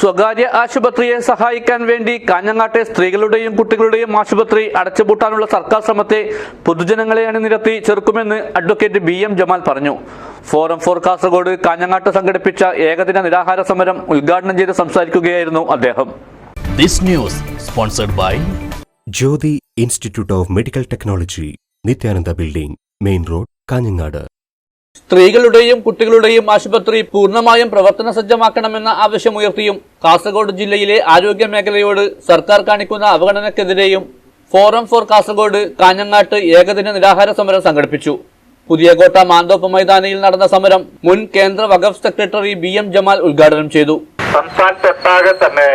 സ്വകാര്യ ആശുപത്രിയെ സഹായിക്കാൻ വേണ്ടി കാഞ്ഞങ്ങാട്ടെ സ്ത്രീകളുടെയും കുട്ടികളുടെയും ആശുപത്രി അടച്ചുപൂട്ടാനുള്ള സർക്കാർ ശ്രമത്തെ പൊതുജനങ്ങളെ അണിനിരത്തി ചെറുക്കുമെന്ന് അഡ്വക്കേറ്റ് ബി എം ജമാൽ പറഞ്ഞു. ഫോറം ഫോർ കാസർഗോഡ് കാഞ്ഞങ്ങാട്ട് സംഘടിപ്പിച്ച ഏകദിന നിരാഹാര സമരം ഉദ്ഘാടനം ചെയ്ത് സംസാരിക്കുകയായിരുന്നു അദ്ദേഹം. This news sponsored by Jyothi institute of medical technology Nithyananda building main road Kanhangad. സ്ത്രീകളുടെയും കുട്ടികളുടെയും ആശുപത്രി പൂർണമായും പ്രവർത്തന സജ്ജമാക്കണമെന്ന ആവശ്യമുയർത്തിയും കാസർഗോഡ് ജില്ലയിലെ ആരോഗ്യ മേഖലയോട് സർക്കാർ കാണിക്കുന്ന അവഗണനക്കെതിരെയും ഫോറം ഫോർ കാസർഗോഡ് കാഞ്ഞങ്ങാട്ട് ഏകദിന നിരാഹാര സമരം സംഘടിപ്പിച്ചു. പുതിയകോട്ട മാന്തോപ്പ് മൈതാനിയിൽ നടന്ന സമരം മുൻ കേന്ദ്ര വഖഫ് സെക്രട്ടറി ബി എം ജമാൽ ഉദ്ഘാടനം ചെയ്തു. സംസ്ഥാനത്തൊട്ടാകെ തന്നെ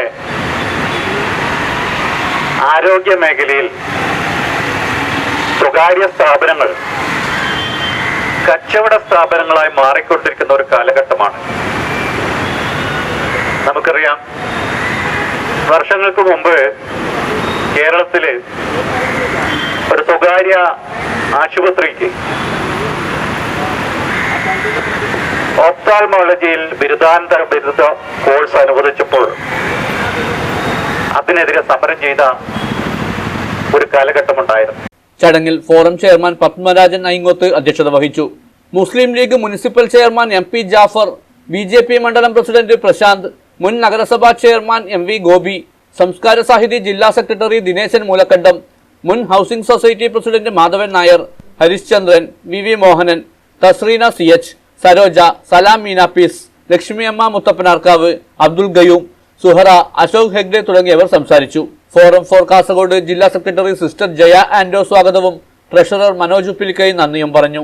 ആരോഗ്യ മേഖലയിൽ സ്വകാര്യ സ്ഥാപനങ്ങൾ കച്ചവട സ്ഥാപനങ്ങളായി മാറിക്കൊണ്ടിരിക്കുന്ന ഒരു കാലഘട്ടമാണ്. നമുക്കറിയാം വർഷങ്ങൾക്ക് മുമ്പ് കേരളത്തിൽ ഒരു സ്വകാര്യ ആശുപത്രിക്ക് ഓപ്താൽമോളജിയിൽ ബിരുദാനന്തര ബിരുദ കോഴ്സ് അനുവദിച്ചപ്പോൾ അതിനെതിരെ സമരം ചെയ്ത ഒരു കാലഘട്ടമുണ്ടായിരുന്നു. ചടങ്ങിൽ ഫോറം ചെയർമാൻ പത്മരാജൻ ഐങ്ങോത്ത് അധ്യക്ഷത വഹിച്ചു. Muslim League municipal chairman M P Jafar B J P മണ്ഡലം പ്രസിഡന്റ് പ്രശാന്ത് മുൻ നഗരസഭാ ചെയർമാൻ എം വി ഗോപി സംസ്കാര സാഹിതി ജില്ലാ സെക്രട്ടറി ദിനേശൻ മൂലക്കണ്ടം മുൻ housing society president Madhavan Nair Harishchandran V V Mohanan Thasreena C H Saroja Salam Meena piece Lakshmiyamma മുത്തപ്പനാർക്കാവ് Abdul Gayoom Suhara Ashok Hegde തുടങ്ങിയവർ സംസാരിച്ചു. Forum for Kasaragod ജില്ലാ secretary sister Jaya ആൻഡോ സ്വാഗതവും ട്രഷറർ മനോജ് ഉപ്പിലിക്കൈ നന്ദിയും പറഞ്ഞു.